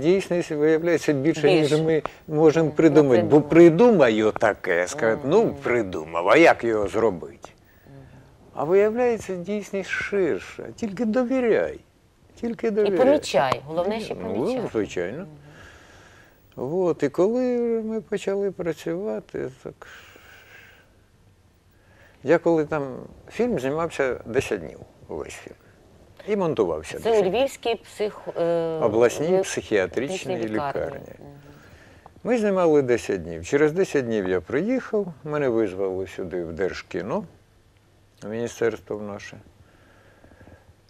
Дійсність виявляється більше, ніж ми можемо придумати. Бо придумаю таке, скажуть, ну придумав, а як його зробити? А виявляється, дійсність ширша. Тільки довіряй. Тільки І довіряй. помічай. Головне, що Ну, звичайно. От, і коли ми почали працювати, так. Я коли там фільм знімався 10 днів, увесь фільм. І монтувався. Це 10 у. Львівській псих... е, обласній ви- психіатричній лікарні. Ми знімали 10 днів. Через 10 днів я приїхав, мене визвали сюди в Держкіно, в міністерство наше.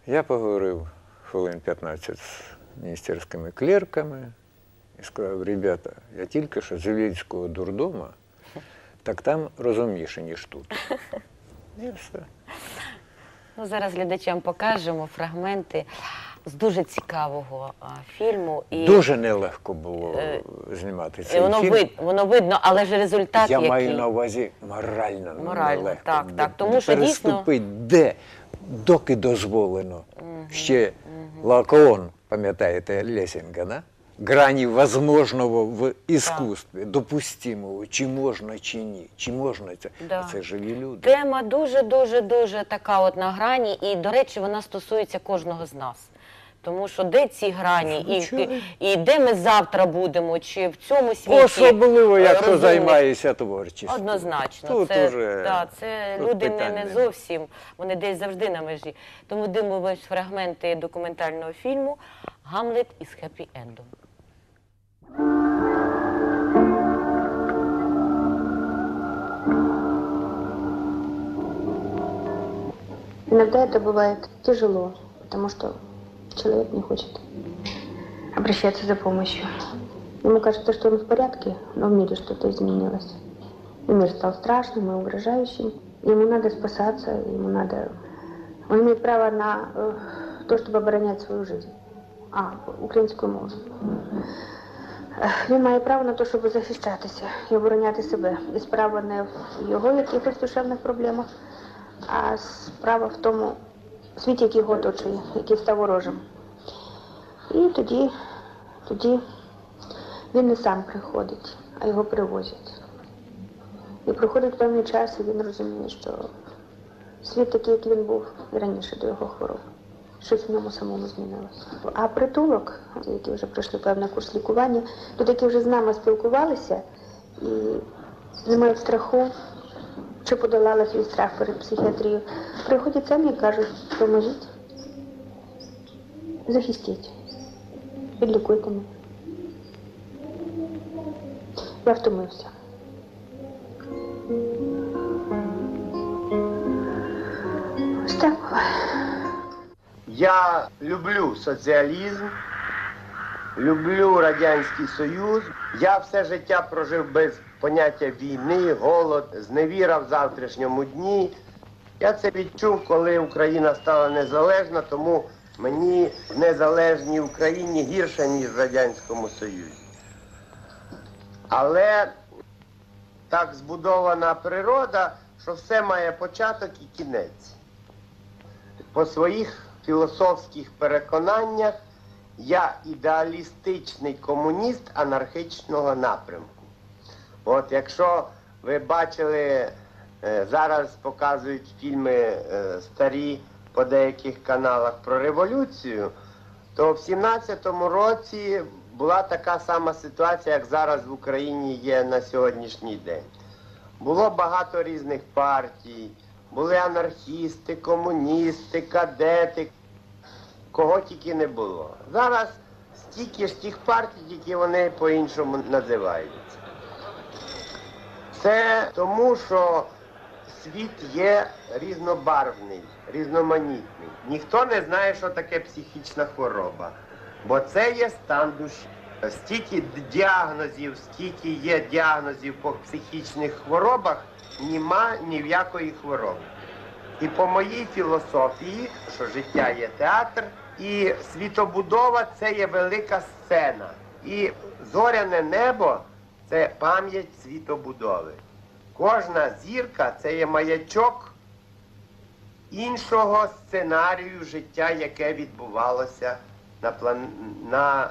Я поговорив хвилин 15 з міністерськими клерками і сказав, ребята, я тільки що з Львівського дурдома, так там розумніше, ніж тут. І все. Ну, зараз глядачам покажемо фрагменти з дуже цікавого а, фільму. І, Дуже нелегко було Е, знімати і цей воно, фільм. вид, воно видно, але ж результат Я який. маю на увазі морально. Морально, нелегко. так, Де- так, тому що переступить, де, доки дозволено. Ще Лакоон, пам'ятаєте, Лесінга, да? Грані возможного в іскусстві, допустимого, чи можна, чи ні, чи можна це. Да. Це живі люди. Тема дуже, дуже, дуже така от на грані, і, до речі, вона стосується кожного з нас. Тому що де ці грані, і, і де ми завтра будемо, чи в цьому світі Особливо, е, якщо розумних? займаєшся творчістю. Однозначно, Тут це, уже, та, це тут люди не, питань не нема. зовсім, вони десь завжди на межі. Тому дивимось фрагменти документального фільму Гамлет із хеппі Иногда это бывает тяжело, потому что человек не хочет обращаться за помощью. Ему кажется, что он в порядке, но в мире что-то изменилось. И мир стал страшным и угрожающим. Ему надо спасаться, ему надо... Он имеет право на э, то, чтобы оборонять свою жизнь. А, українською мовою. Е, Він має право на те, щоб захищатися і обороняти себе. І справа не в його якихось душевних проблемах, а справа в тому світі, який його оточує, який став ворожим. І тоді, тоді він не сам приходить, а його привозять. І проходить певний час, і він розуміє, що світ такий, як він був і раніше до його хвороб. Щось в ньому самому змінилося. А притулок, які вже пройшли певний курс лікування, люди, які вже з нами спілкувалися і не мають страху, чи подолали свій страх перед психіатрією, приходять самі і кажуть, поможіть, захистіть, підлікуйте мене. Я втомився. Я люблю соціалізм, люблю Радянський Союз. Я все життя прожив без поняття війни, голод, зневіра в завтрашньому дні. Я це відчув, коли Україна стала незалежна, тому мені в незалежній Україні гірше, ніж в Радянському Союзі. Але так збудована природа, що все має початок і кінець по своїх філософських переконаннях я ідеалістичний комуніст анархічного напрямку. От якщо ви бачили, е, зараз показують фільми е, старі по деяких каналах про революцію, то в 17-му році була така сама ситуація, як зараз в Україні є на сьогоднішній день. Було багато різних партій, були анархісти, комуністи, кадети, кого тільки не було. Зараз стільки ж тих партій, тільки вони по-іншому називаються. Це тому, що світ є різнобарвний, різноманітний. Ніхто не знає, що таке психічна хвороба, бо це є стан душі. Стільки діагнозів, скільки є діагнозів по психічних хворобах, нема якої хвороби. І по моїй філософії, що життя є театр, і світобудова це є велика сцена. І зоряне небо це пам'ять світобудови. Кожна зірка це є маячок іншого сценарію життя, яке відбувалося на, план... на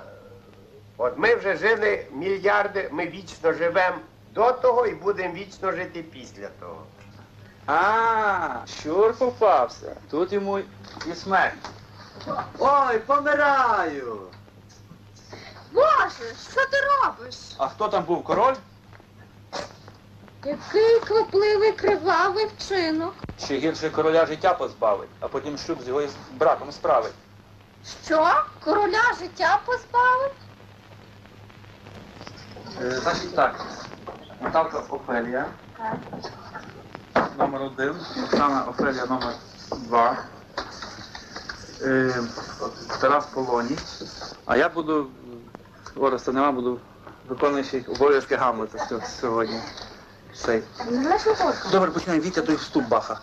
От ми вже жили мільярди, ми вічно живемо до того і будемо вічно жити після того. А, щур попався. Тут йому і смерть. Ой, помираю. Боже, що ти робиш? А хто там був король? Який квапливий кривавий вчинок. Ще гірше короля життя позбавить, а потім шлюб з його із братом справить. Що? Короля життя позбавив? Е, значить так. Наталка Офелія. Номер один. Оксана Офелія номер два. Е, Тарас Полоній. А я буду, Ореста нема, буду виконуючий обов'язки Гамлета сьогодні. Добре, починаємо. Вітя, той вступ баха.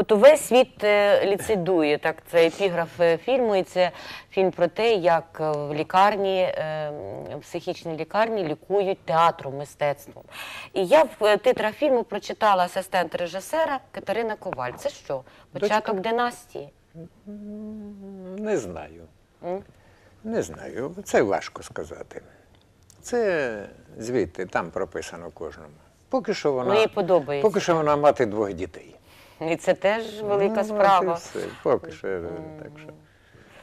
От увесь світ е, ліцидує, так це епіграф е, фільму, і це фільм про те, як е, в лікарні, в психічній лікарні лікують театром, мистецтвом. І я в титрах фільму прочитала асистент режисера Катерина Коваль. Це що? Початок династії? Не знаю. М? Не знаю. Це важко сказати. Це звідти, там прописано кожному. Поки що вона, Ну, подобається. поки що вона мати двох дітей. І це теж велика Ну, справа. все. Поки що. е, Так що.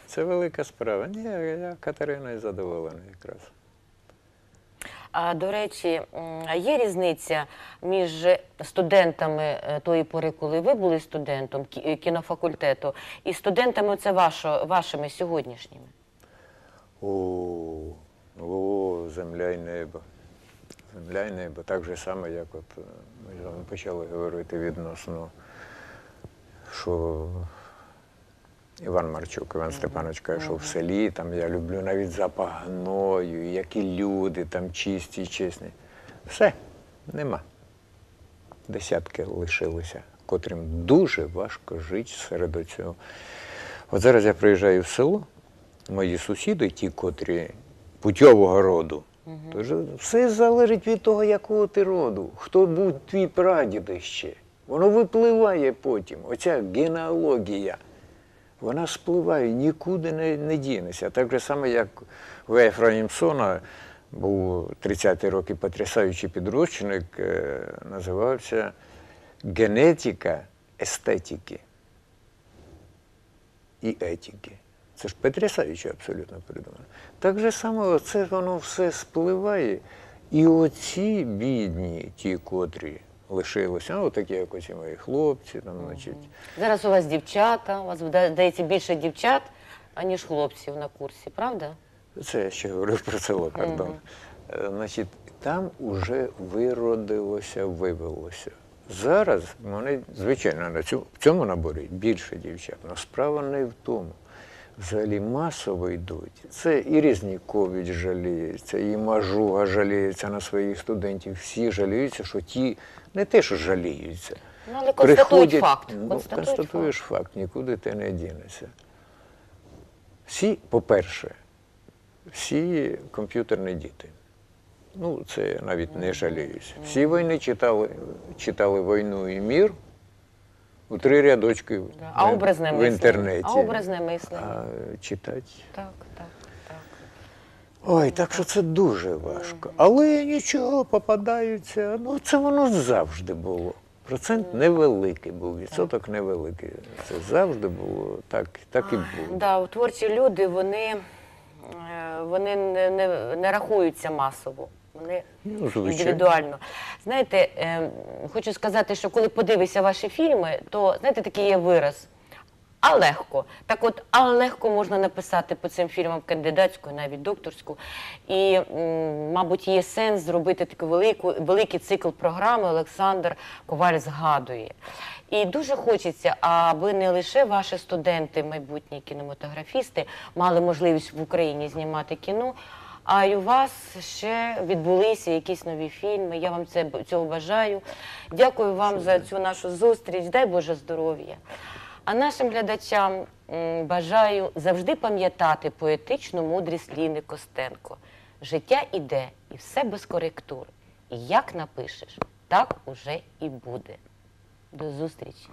Це велика справа. Ні, я Катериною задоволений якраз. А до речі, є різниця між студентами е, тої пори, коли ви були студентом е, кінофакультету, і студентами це вашо, вашими сьогоднішніми? О, о, земля і небо. Земля і небо. Так же само, як от ми з вами почали говорити відносно, що Іван Марчук, Іван Степанович каже, що в селі там я люблю навіть запах гною, які люди там чисті і чесні. Все, нема. Десятки лишилися, котрим дуже важко жити серед цього. От зараз я приїжджаю в село, мої сусіди, ті, котрі путьового роду, тож все залежить від того, якого ти роду, хто був твій прадід ще. Воно випливає потім. Оця генеалогія. Вона спливає, нікуди не, не дінеться. Так же саме, як у Ефраїмсона був 30-ті роки потрясаючий підручник, е, називався Генетика естетики і етики. Це ж потрясаюче абсолютно придумано. Так же само це воно все спливає. І оці бідні, ті, котрі лишилися, ну, такі, як оці мої хлопці, там, значить, Зараз у вас дівчата, у вас здається більше дівчат, аніж хлопців на курсі, правда? Це я ще говорив про село, пардон. Е, Значить, там уже виродилося, вивелося. Зараз вони, звичайно, на цьому, в цьому наборі більше дівчат, але справа не в тому. Взагалі масово йдуть. Це і Різнікович жаліється, і Мажуга жаліється на своїх студентів. Всі жаліються, що ті не те, що жаліються. Ну, але констатують приходять- факт. Ну, Констатують констатуєш факт, нікуди ти не дінешся. Всі, по-перше, всі комп'ютерні діти. Ну, це навіть не жаліюся. Всі війни читали, читали війну і мір у три рядочки в, Да. А образне в мислення? інтернеті. А образне мислення? А читати. Так, так, так. Ой, так що це дуже важко. Але нічого, попадаються. Ну, це воно завжди було. Процент невеликий був, відсоток невеликий. Це завжди було так, так і було. Да, творчі люди, вони, е, вони не, не, не рахуються масово. Вони Ну, індивідуально. Знаєте, е, хочу сказати, що коли подивишся ваші фільми, то знаєте, такий є вираз. А легко. Так от, а легко можна написати по цим фільмам кандидатську, навіть докторську. І, мабуть, є сенс зробити такий велику, великий цикл програми Олександр Коваль згадує. І дуже хочеться, аби не лише ваші студенти, майбутні кінематографісти, мали можливість в Україні знімати кіно, а й у вас ще відбулися якісь нові фільми. Я вам це, цього бажаю. Дякую вам за цю нашу зустріч. Дай Боже здоров'я. А нашим глядачам бажаю завжди пам'ятати поетичну мудрість Ліни Костенко. Життя іде, і все без коректур. І як напишеш, так уже і буде. До зустрічі!